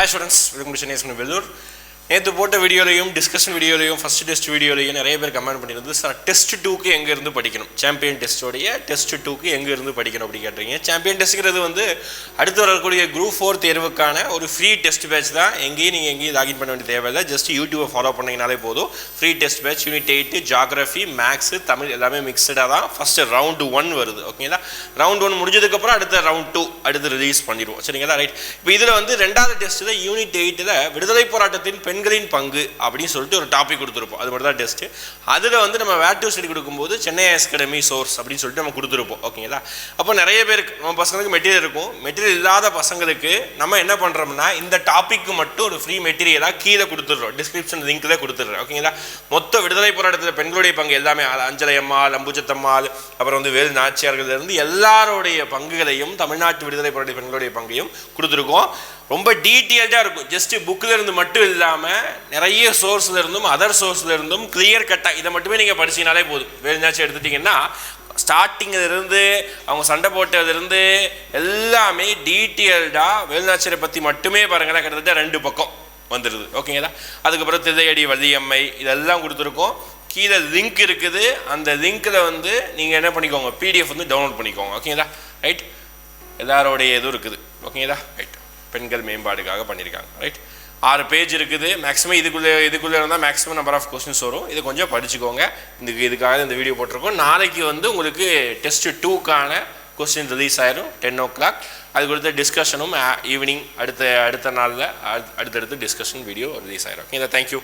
Hi students ಇದಕ್ಕೆ ಮುಂಚೆ ನೇಸ್ಕೊಂಡು ಬೆಳ್ಳೂರು நேற்று போட்ட வீடியோலையும் டிஸ்கஷன் வீடியோலையும் ஃபஸ்ட் டெஸ்ட் வீடியோலையும் நிறைய பேர் கமெண்ட் பண்ணியிருந்தது சார் டெஸ்ட் டூக்கு எங்கேருந்து படிக்கணும்? சாம்பியன் டெஸ்ட்டோடைய டெஸ்ட் டூக்கு எங்கே இருந்து படிக்கணும்? அப்படி கேட்டீங்க சாம்பியன் டெஸ்ட்டுங்கிறது வந்து அடுத்து வரக்கூடிய குரூப் ஃபோர் தேர்வுக்கான ஒரு ஃப்ரீ டெஸ்ட் பேட்ச் தான். எங்கேயும் நீங்கள் எங்கேயும் லாகின் பண்ண வேண்டிய தேவையில்லை. ஜஸ்ட் யூடியூபை ஃபாலோ பண்ணிங்கனாலே போதும். Free test batch unit eight geography maths Tamil எல்லாமே மிக்சடாக தான் ஃபஸ்ட்டு ரவுண்டு ஒன் வருது. ஓகேங்களா ரவுண்ட் ஒன் முடிஞ்சதுக்கப்புறம் அடுத்த ரவுண்ட் டூ அடுத்து ரிலீஸ் பண்ணிடுவோம். சரிங்களா? ரைட் இப்போ இதில் வந்து ரெண்டாவது டெஸ்ட்டில் யூனிட் எயிட்டில் விடுதலை போராட்டத்தின் பெண் பெண்களின் பங்கு அப்படின்னு சொல்லிட்டு ஒரு டாபிக் கொடுத்துருப்போம். அது மட்டும் தான் டெஸ்ட்டு அதில் வந்து நம்ம வேட்டு ஸ்டடி கொடுக்கும்போது சென்னை அகாடமி சோர்ஸ் அப்படின்னு சொல்லிட்டு நம்ம கொடுத்துருப்போம். ஓகேங்களா அப்போ நிறைய பேருக்கு நம்ம பசங்களுக்கு மெட்டீரியல் இருக்கும். மெட்டீரியல் இல்லாத பசங்களுக்கு நம்ம என்ன பண்ணுறோம்னா இந்த டாப்பிக்கு மட்டும் ஒரு ஃப்ரீ மெட்டீரியலாக கீழே கொடுத்துட்றோம். டிஸ்கிரிப்ஷன் லிங்க்கில் கொடுத்துட்றோம். ஓகேங்களா மொத்த விடுதலை போராட்டத்தில் பெண்களுடைய பங்கு எல்லாமே அ- அஞ்சலை அம்மாள் அம்புஜத்தம்மாள் அப்புறம் வந்து வேலு நாச்சியார்கள் இருந்து எல்லாருடைய பங்குகளையும் தமிழ்நாட்டு விடுதலை போராட்ட பெண்களுடைய பங்கையும் கொடுத்துருக்கோம். ரொம்ப டீட்டெயில்டாக இருக்கும். ஜஸ்ட் புக்கில் இருந்து மட்டும் இல்லாமல் நிறைய சோர்ஸில் இருந்தும் அதர் சோர்ஸில் இருந்தும் கிளியர் கட்டாக இதை மட்டுமே நீங்கள் படிச்சிங்கனாலே போதும். வேலுநாச்சி எடுத்துட்டிங்கன்னா ஸ்டார்டிங்கில் இருந்து அவங்க சண்டை போட்டதுலேருந்து எல்லாமே டீட்டெயில்டாக வேலுநாச்சியரை பற்றி மட்டுமே பாருங்களேன் கிட்டத்தட்ட ரெண்டு பக்கம் வந்துடுது ஓகேங்களா அதுக்கப்புறம் திதையடி வலியம்மை இதெல்லாம் கொடுத்துருக்கோம். கீழே லிங்க் இருக்குது. அந்த லிங்க்கில் வந்து நீங்கள் என்ன பண்ணிக்கோங்க பிடிஎஃப் வந்து டவுன்லோட் பண்ணிக்கோங்க. ஓகேங்களா ரைட் எல்லாரோடைய இதுவும் இருக்குது. ஓகேங்களா ரைட் பெண்கள் மேம்பாடுக்காக பண்ணியிருக்காங்க ரைட் ஆறு பேஜ் இருக்குது. மேக்ஸிமம் இதுக்குள்ளே இதுக்குள்ளே இருந்தால் மேக்ஸிமம் நம்பர் ஆஃப் கொஸ்டின்ஸ் வரும். இது கொஞ்சம் படிச்சுக்கோங்க. இதுக்கு இதுக்காக இந்த வீடியோ போட்டிருக்கோம். நாளைக்கு வந்து உங்களுக்கு டெஸ்ட் டூக்கான கொஸ்டின் ரிலீஸ் ஆயிரும். டென் ஓ கிளாக் அது கொடுத்த டிஸ்கஷனும் ஈவினிங் uh, அடுத்த அடுத்த நாளில் அடுத்தடுத்து டிஸ்கஷன் வீடியோ ரிலீஸ் ஆயிரும். Okay thank you